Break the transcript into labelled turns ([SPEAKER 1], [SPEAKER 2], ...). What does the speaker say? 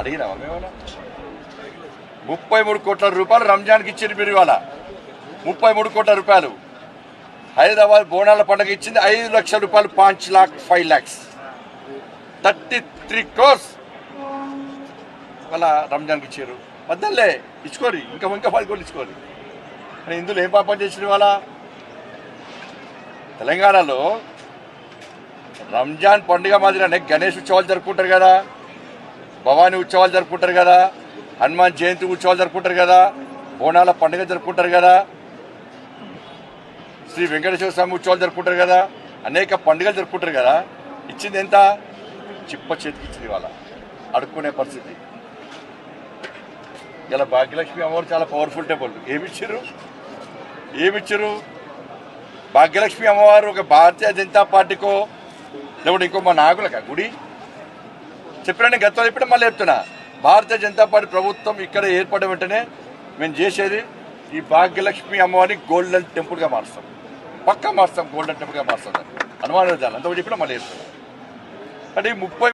[SPEAKER 1] అడిగినా ముప్పై మూడు కోట్ల రూపాయలు రంజాన్కి ఇచ్చింది మీరు ఇవాళ. ముప్పై మూడు కోట్ల రూపాయలు. హైదరాబాద్ బోనాల పండుగ ఇచ్చింది ఐదు లక్షల రూపాయలు పాంచ్ lakh five lakhs thirty three crores వాళ్ళ రంజాన్కి ఇచ్చారు వద్దలే ఇచ్చుకోరి ఇంకా ఇంకా పది కోట్లు ఇచ్చుకోరి. కానీ ఇందులో ఏం పాపం చేసిన వాళ్ళ తెలంగాణలో రంజాన్ పండుగ మాదిరిగానే గణేష్ ఉత్సవాలు జరుపుకుంటారు కదా. భవానీ ఉత్సవాలు జరుపుకుంటారు కదా హనుమాన్ జయంతి ఉత్సవాలు జరుపుకుంటారు కదా బోనాల పండుగ జరుపుకుంటారు కదా శ్రీ వెంకటేశ్వర స్వామి ఉత్సవాలు జరుపుకుంటారు కదా అనేక పండుగలు జరుపుకుంటారు కదా ఇచ్చింది ఎంత? చిప్ప చేతికి ఇచ్చింది వాళ్ళ అడుక్కునే పరిస్థితి. ఇలా భాగ్యలక్ష్మి అమ్మవారు చాలా పవర్ఫుల్ టెంపుల్ ఏమిచ్చారు ఏమిచ్చారు భాగ్యలక్ష్మి అమ్మవారు ఒక భారతీయ జనతా పార్టీకో లేకుంటే ఇంకో మా నాయకులకా గుడి? చెప్పినా గతంలో చెప్పిన మళ్ళీ చెప్తున్నా. భారతీయ జనతా పార్టీ ప్రభుత్వం ఇక్కడ ఏర్పడిన వెంటనే మేము చేసేది ఈ భాగ్యలక్ష్మి అమ్మవారిని గోల్డెన్ టెంపుల్గా మారుస్తాం పక్కా మారుస్తాం గోల్డెన్ టెంపుల్గా మారుస్తాం అనుమానం లేదు అంత మళ్ళీ చెప్తున్నా. అంటే ఈ ముప్పై